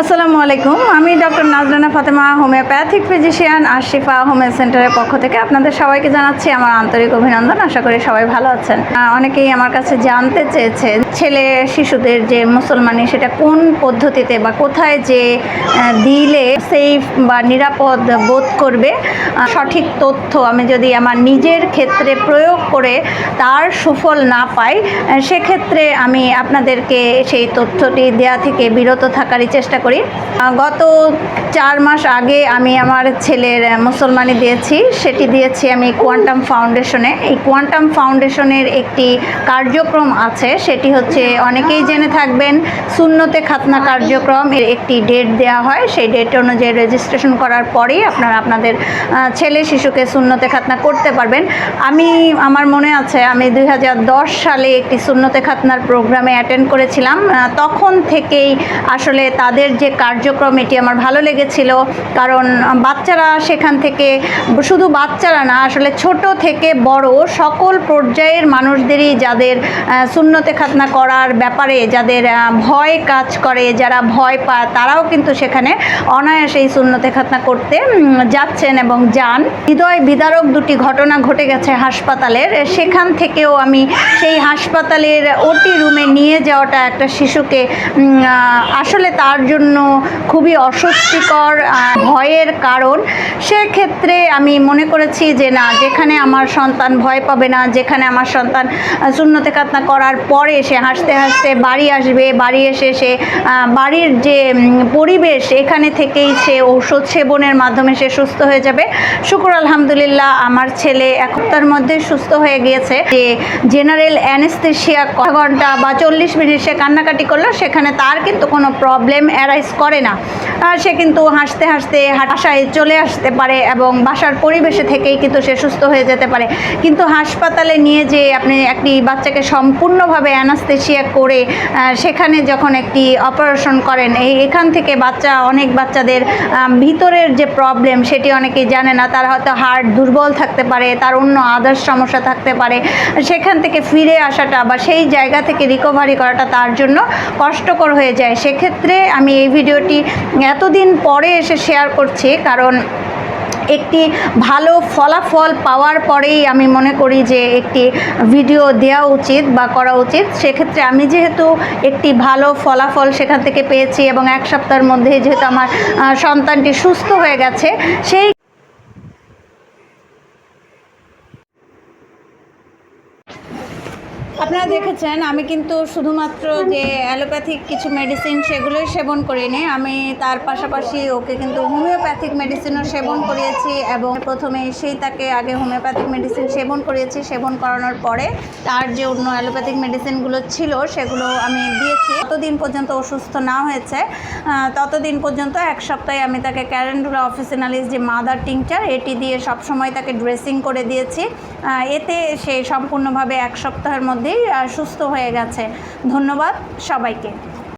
আসসালামু আলাইকুম। আমি doctor Nazrana Fatema, homeopathic physician Ashifa homeo সেন্টারের পক্ষ থেকে আপনাদের সবাইকে জানাচ্ছি আমার আন্তরিক অভিনন্দন। আশা করি সবাই ভালো আছেন। অনেকেই আমার কাছে জানতে চেয়েছে, ছেলে শিশুদের যে মুসলমানি, সেটা কোন পদ্ধতিতে বা কোথায় যে দিলে সেফ বা নিরাপদ বোধ করবে? সঠিক তথ্য আমি যদি আমার নিজের ক্ষেত্রে প্রয়োগ করে তার সুফল না পাই সেক্ষেত্রে আমি আপনাদেরকে সেই তথ্যটি দেয়া থেকে বিরত থাকারই চেষ্টা করি। গত চার মাস আগে আমি আমার ছেলের মুসলমানি দিয়েছি। সেটি দিয়েছি আমি কোয়ান্টাম ফাউন্ডেশনে। এই কোয়ান্টাম ফাউন্ডেশনের একটি কার্যক্রম আছে। সেটি হচ্ছে অনেকেই জেনে থাকবেন শূন্যতে খাতনা কার্যক্রম এর একটি ডেট দেওয়া হয়। সেই ডেট অনুযায়ী রেজিস্ট্রেশন করার পরেই আপনারা আপনাদের ছেলে শিশুকে শূন্যতে খাতনা করতে পারবেন। আমি, আমার মনে আছে, আমি দুই হাজার দশ সালে একটি শূন্যতে খাতনার প্রোগ্রামে অ্যাটেন্ড করেছিলাম। তখন থেকেই আসলে তাদের যে কার্যক্রম, এটি আমার ভালো লেগেছিল। কারণ বাচ্চারা সেখান থেকে, শুধু বাচ্চারা না, আসলে ছোট থেকে বড় সকল পর্যায়ের মানুষদেরই যাদের শূন্যতে খাতনা করার ব্যাপারে যাদের ভয় কাজ করে, যারা ভয় পায় তারাও কিন্তু সেখানে অনায়াসে এই শূন্যতে খাতনা করতে যাচ্ছেন এবং যান। হৃদয় বিদারক দুটি ঘটনা ঘটে গেছে হাসপাতালের। সেখান থেকেও আমি সেই হাসপাতালের ওটি রুমে নিয়ে যাওয়াটা একটা শিশুকে আসলে তার জন্য খুবই অস্বস্তিকর ভয়ের কারণ। সেক্ষেত্রে আমি মনে করেছি যে না, যেখানে আমার সন্তান ভয় পাবে না, যেখানে আমার সন্তান শূন্যতে কাতনা করার পরে সে হাসতে হাসতে বাড়ি আসবে, বাড়ি এসে সে বাড়ির যে পরিবেশ, এখানে থেকেই সে ঔষধ সেবনের মাধ্যমে সে সুস্থ হয়ে যাবে। শুকুর আলহামদুলিল্লাহ, আমার ছেলে এক সপ্তাহের মধ্যে সুস্থ হয়ে গিয়েছে। যে জেনারেল অ্যানেস্থেশিয়া ঘণ্টা বা চল্লিশ মিনিট সে কান্নাকাটি করল, সেখানে তার কিন্তু কোনো প্রবলেম অ্যারাইজ করে না। সে কিন্তু হাসতে হাসতে বাসায় চলে আসতে পারে এবং বাসার পরিবেশে থেকেই কিন্তু সে সুস্থ হয়ে যেতে পারে। কিন্তু হাসপাতালে নিয়ে যে আপনি একটি বাচ্চাকে সম্পূর্ণভাবে অ্যানাস্থেশিয়া করে সেখানে যখন একটি অপারেশন করেন, এই এখান থেকে বাচ্চা, অনেক বাচ্চাদের ভিতরের যে প্রবলেম সেটি অনেকেই জানে না। তার হয়তো হার্ট দুর্বল থাকতে পারে, তার অন্য আদার্স সমস্যা থাকতে পারে। সেখান থেকে ফিরে আসাটা বা সেই জায়গা থেকে রিকভারি করাটা তার জন্য কষ্টকর হয়ে যায়। সেক্ষেত্রে আমি এই ভিডিওটি এতদিন পরে এসে শেয়ার করছি, কারণ একটি ভালো ফলাফল পাওয়ার পরেই আমি মনে করি যে একটি ভিডিও দেওয়া উচিত বা করা উচিত। সেক্ষেত্রে আমি যেহেতু একটি ভালো ফলাফল সেখান থেকে পেয়েছি এবং এক সপ্তাহের মধ্যে যেহেতু আমার সন্তানটি সুস্থ হয়ে গেছে, সেই আপনারা দেখেছেন, আমি কিন্তু শুধুমাত্র যে অ্যালোপ্যাথিক কিছু মেডিসিন সেগুলোই সেবন করিনি। আমি তার পাশাপাশি ওকে কিন্তু হোমিওপ্যাথিক মেডিসিনও সেবন করিয়েছি এবং প্রথমে এসেই তাকে আগে হোমিওপ্যাথিক মেডিসিন সেবন করিয়েছি, সেবন করানোর পরে তার যে অন্য অ্যালোপ্যাথিক মেডিসিনগুলো ছিল সেগুলো আমি দিয়েছি। ততদিন পর্যন্ত অসুস্থ না হয়েছে ততদিন পর্যন্ত এক সপ্তাহে আমি তাকে ক্যারেন্ডুলা অফিসিনালিস যে মাদার টিংচার এটি দিয়ে সবসময় তাকে ড্রেসিং করে দিয়েছি। এতে সে সম্পূর্ণভাবে এক সপ্তাহের মধ্যেই সুস্থ হয়ে গেছে। ধন্যবাদ সবাইকে।